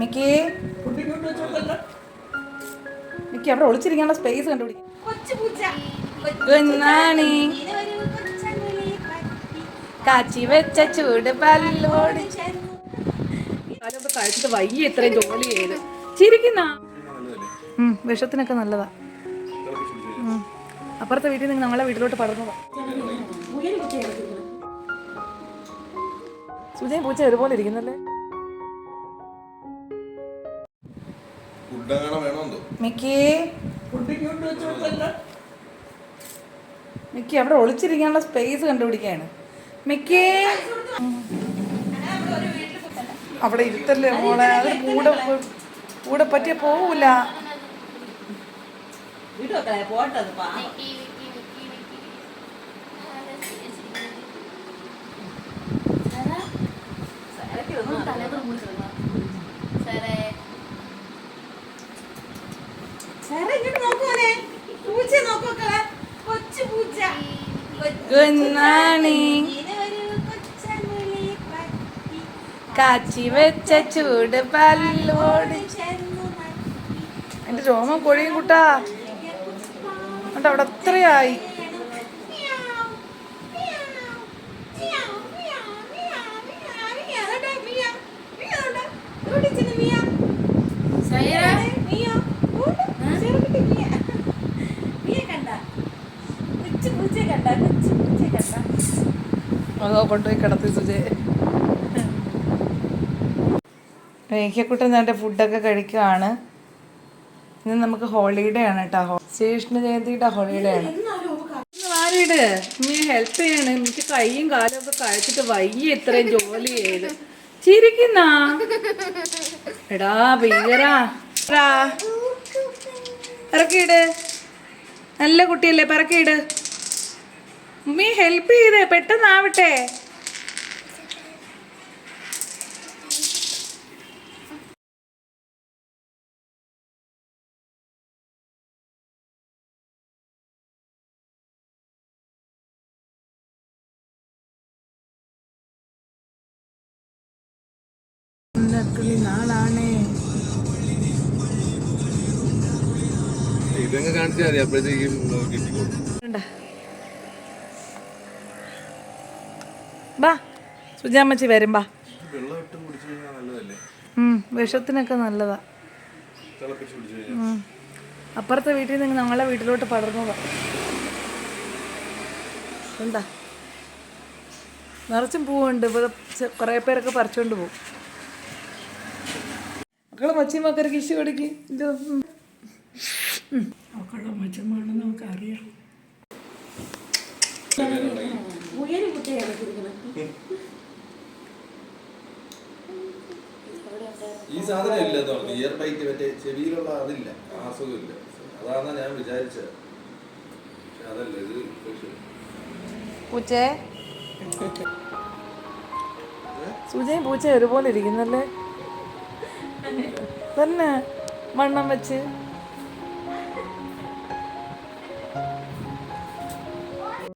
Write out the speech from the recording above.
Mickey. Mickey അവിടെ ഒളിച്ചിരിക്കാനുള്ള space കണ്ടുപിടിക്കും കാച്ചി വെച്ച ചൂട് പല്ലോട് അതൊക്കെ കഴിച്ചിട്ട് വയ്യ ഇത്രയും ജോലി ചെയ്ത്. ചിരിക്കുന്ന. നല്ലതല്ലേ വിഷത്തിനൊക്കെ നല്ലതാ. അപ്പുറത്തെ വീട്ടിൽ നിന്ന് ഞങ്ങളെ വീട്ടിലോട്ട് പടർന്നതാ. സുജയും പൂച്ച ഒരുപോലെ ഇരിക്കുന്നല്ലേ? മിക്കി. മിക്കി അവിടെ ഒളിച്ചിരിക്കാനുള്ള സ്പേസ് കണ്ടുപിടിക്കാണ് മിക്കി. അവിടെ ഇരുത്തല്ലേ മോളെ? അത് കൂടെ കൂടെ പറ്റിയ പോവൂല. കുഞ്ഞാണി കാച്ചി വെച്ച ചൂട് പല്ലോട്. എന്റെ രോമം കൊഴിയും കൂട്ടാ. അവിടെ അത്രയായി. അതോ കൊണ്ടുപോയി കിടത്തി സുജേ എന്റെ ഫുഡൊക്കെ കഴിക്കുകയാണ് ഇന്ന് നമുക്ക് ഹോളിഡേ ആണ് കേട്ടോ. ശ്രീകൃഷ്ണ ജയന്തിയുടെ ഹോളിഡേ ആണ്. ഹെൽപ്പ് ചെയ്യാണ്. എനിക്ക് കൈയും കാലും ഒക്കെ കഴിച്ചിട്ട് വയ്യ ഇത്രയും ജോലി ചെയ്ത്. ചിരിക്കുന്ന? എടാ ഭീകരാ. ഇറക്കിയിട് നല്ല കുട്ടിയല്ലേ പിറക്കിയിട് ഉമ്മയെ ഹെൽപ്പ് ചെയ്തേ പെട്ടെന്നാവട്ടെ. നാളാണേ. ഇതങ്ങ് കാണിച്ചാൽ മതി അപ്പോഴത്തേക്കും കിട്ടിക്കോളും. ബാ സുജാമ്മച്ചി വരും ബാ. വിഷത്തിനൊക്കെ നല്ലതാ. അപ്പുറത്തെ വീട്ടിൽ നിന്ന് ഞങ്ങളെ വീട്ടിലോട്ട് പടർന്നതാ. എന്താ? നിറച്ചും പൂവുണ്ട്. ഇവിടെ ചെ- കുറേ പേരൊക്കെ പറിച്ചുകൊണ്ട് പോകും മക്കളെ മച്ചിമാക്കർക്ക് ഇഷ്ടം കൊടുക്കി ഇത് ഉം. മക്കളുടെ മച്ചമാണെന്ന് നമുക്കറിയാം. ഈ സാധനം ഇല്ല തോന്നുന്നു ഇയർ ബൈറ്റ് മറ്റേ ചെവിയിലുള്ള അതില്ല. ആ അസുഖമില്ല അതാണ് ഞാൻ വിചാരിച്ചത്. പക്ഷെ അതല്ല ഇത് പക്ഷേ പൂച്ചേ. സൂചയും പൂച്ച ഒരുപോലെ ഇരിക്കുന്നല്ലേ? തന്നെ മണ്ണം വെച്ച്.